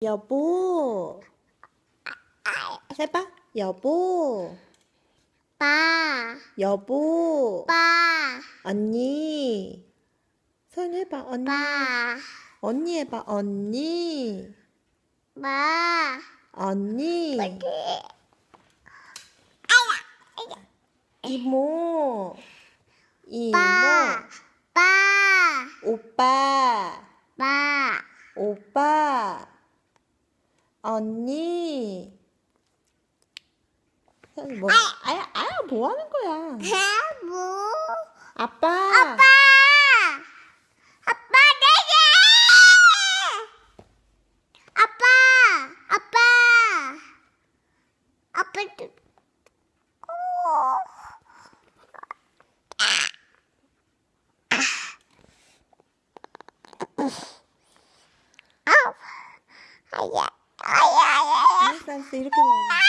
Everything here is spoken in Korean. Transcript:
여보. 해봐. 여보. 빠, 여보. 빠, 언니. 손 해봐. 언니. 빠, 언니 해봐. 언니. 빠. 언니. 이모. 이모. 빠, 빠, 오빠. 빠. 오빠. 언니. 뭐, 아야, 아야, 뭐 하는 거야? 뭐? 아빠. 아빠! 아빠 내게! 아빠! 아빠! 아빠 또- 어. 아, 아야, 아야, 아야. 알았